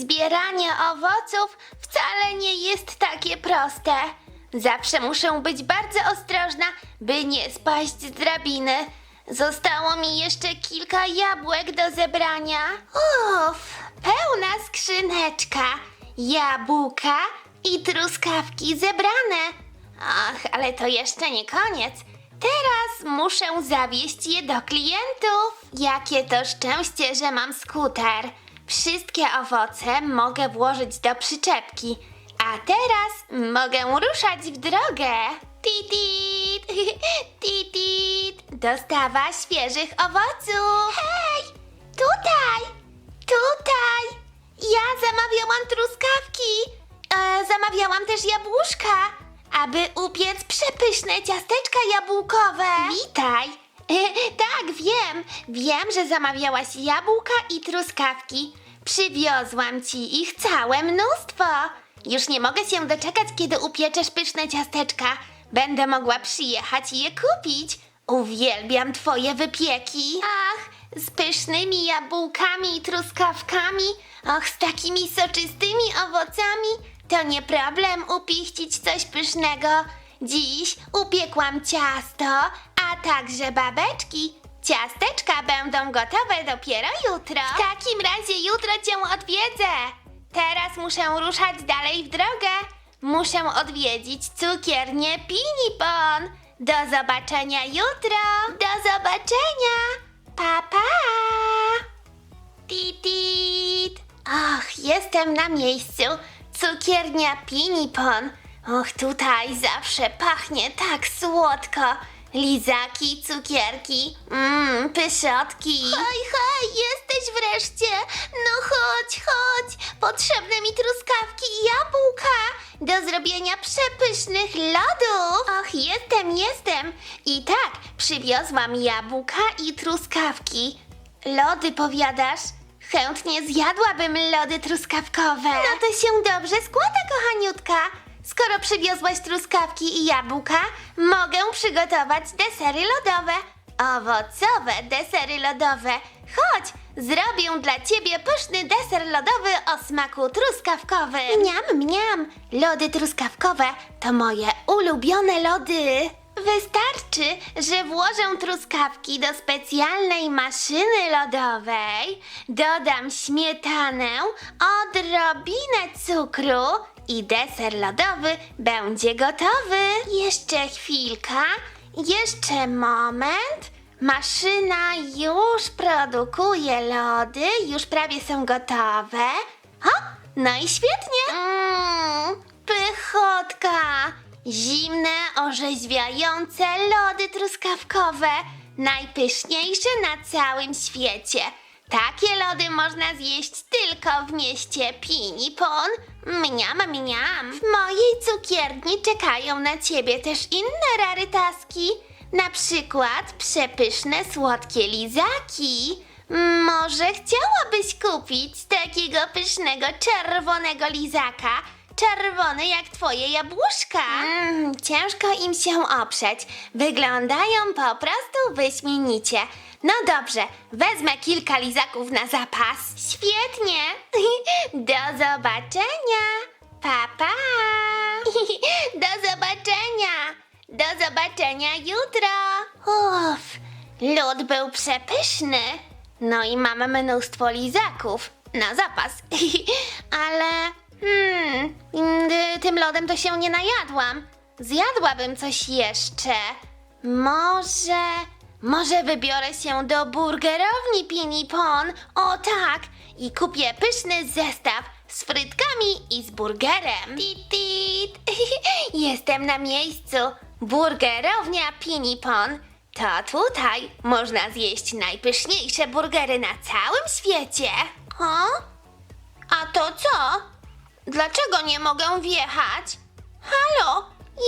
Zbieranie owoców wcale nie jest takie proste. Zawsze muszę być bardzo ostrożna, by nie spaść z drabiny. Zostało mi jeszcze kilka jabłek do zebrania. Uff, pełna skrzyneczka. Jabłka i truskawki zebrane. Ach, ale to jeszcze nie koniec. Teraz muszę zawieźć je do klientów. Jakie to szczęście, że mam skuter. Wszystkie owoce mogę włożyć do przyczepki. A teraz mogę ruszać w drogę. Titit, titit. Dostawa świeżych owoców. Hej, tutaj, tutaj. Ja zamawiałam truskawki. E, zamawiałam też jabłuszka, aby upiec przepyszne ciasteczka jabłkowe. Witaj. Tak, wiem. Wiem, że zamawiałaś jabłka i truskawki. Przywiozłam ci ich całe mnóstwo. Już nie mogę się doczekać, kiedy upieczesz pyszne ciasteczka. Będę mogła przyjechać i je kupić. Uwielbiam twoje wypieki. Ach, z pysznymi jabłkami i truskawkami. Och, z takimi soczystymi owocami. To nie problem upichcić coś pysznego. Dziś upiekłam ciasto, a także babeczki. Ciasteczka będą gotowe dopiero jutro. W takim razie jutro cię odwiedzę. Teraz muszę ruszać dalej w drogę. Muszę odwiedzić cukiernię Pinipon. Do zobaczenia jutro. Do zobaczenia. Pa, pa. Titit. Och, jestem na miejscu. Cukiernia Pinipon. Och, tutaj zawsze pachnie tak słodko. Lizaki, cukierki, mmm, pyszotki. Hej, hej, jesteś wreszcie. No chodź, chodź. Potrzebne mi truskawki i jabłka do zrobienia przepysznych lodów. Och, jestem, jestem. I tak, przywiozłam jabłka i truskawki. Lody powiadasz? Chętnie zjadłabym lody truskawkowe. No to się dobrze składa, kochaniutka. Skoro przywiozłaś truskawki i jabłka, mogę przygotować desery lodowe. Owocowe desery lodowe. Chodź, zrobię dla ciebie pyszny deser lodowy o smaku truskawkowym. Mniam, mniam. Lody truskawkowe to moje ulubione lody. Wystarczy, że włożę truskawki do specjalnej maszyny lodowej, dodam śmietanę, odrobinę cukru i deser lodowy będzie gotowy. Jeszcze chwilka, jeszcze moment. Maszyna już produkuje lody, już prawie są gotowe. O, no i świetnie. Mmm, pychotka. Zimne, orzeźwiające lody truskawkowe. Najpyszniejsze na całym świecie. Takie lody można zjeść tylko w mieście Pinipon. Mniam, mniam. W mojej cukierni czekają na ciebie też inne rarytaski. Na przykład przepyszne słodkie lizaki. Może chciałabyś kupić takiego pysznego czerwonego lizaka? Czerwony jak twoje jabłuszka. Mm, ciężko im się oprzeć. Wyglądają po prostu wyśmienicie. No dobrze, wezmę kilka lizaków na zapas. Świetnie. Do zobaczenia. Pa, pa. Do zobaczenia. Do zobaczenia jutro. Uff, lód był przepyszny. No i mam mnóstwo lizaków na zapas. Ale hmm, tym lodem to się nie najadłam. Zjadłabym coś jeszcze. Może, może wybiorę się do burgerowni Pinipon. O tak, i kupię pyszny zestaw z frytkami i z burgerem. Tit, tit. Jestem na miejscu. Burgerownia Pinipon. To tutaj można zjeść najpyszniejsze burgery na całym świecie. O? A to co? Dlaczego nie mogę wjechać? Halo,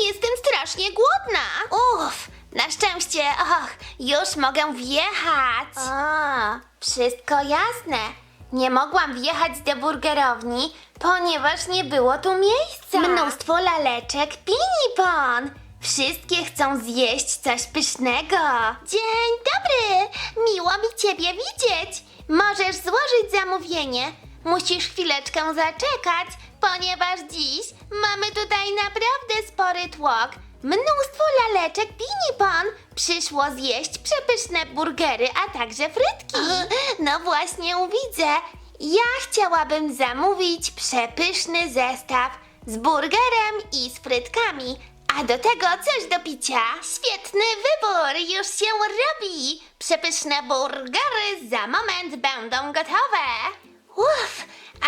jestem strasznie głodna. Uff, na szczęście, och, już mogę wjechać. O, wszystko jasne. Nie mogłam wjechać do burgerowni, ponieważ nie było tu miejsca. Mnóstwo laleczek Pinipon. Wszystkie chcą zjeść coś pysznego. Dzień dobry, miło mi ciebie widzieć. Możesz złożyć zamówienie. musisz chwileczkę zaczekać, ponieważ dziś mamy tutaj naprawdę spory tłok. Mnóstwo laleczek Pinipon przyszło zjeść przepyszne burgery, a także frytki. No właśnie widzę. Ja chciałabym zamówić przepyszny zestaw z burgerem i z frytkami, a do tego coś do picia. Świetny wybór, już się robi. Przepyszne burgery za moment będą gotowe. Uff,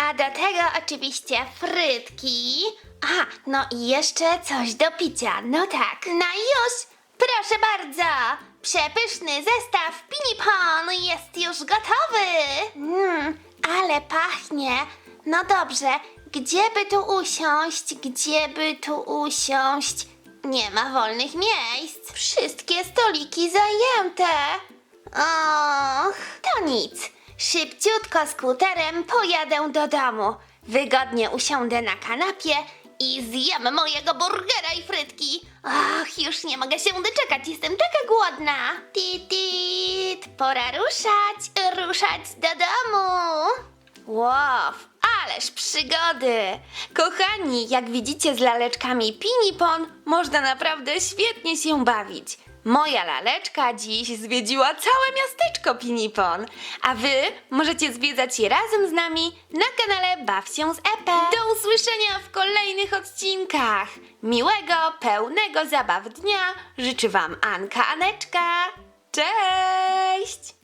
a do tego oczywiście frytki. A, no i jeszcze coś do picia, no tak. No już, proszę bardzo. Przepyszny zestaw Pinipon jest już gotowy. Mmm, ale pachnie. No dobrze, gdzie by tu usiąść? Gdzie by tu usiąść? Nie ma wolnych miejsc. Wszystkie stoliki zajęte. Och, to nic. Szybciutko skuterem pojadę do domu. Wygodnie usiądę na kanapie i zjem mojego burgera i frytki. Ach, już nie mogę się doczekać, jestem taka głodna. Tit, pora ruszać, ruszać do domu. Wow, ależ przygody! Kochani, jak widzicie z laleczkami Pinipon, można naprawdę świetnie się bawić. Moja laleczka dziś zwiedziła całe miasteczko Pinipon, a wy możecie zwiedzać je razem z nami na kanale Baw się z Epe. Do usłyszenia w kolejnych odcinkach. Miłego, pełnego zabaw dnia życzy wam Anka Aneczka. Cześć!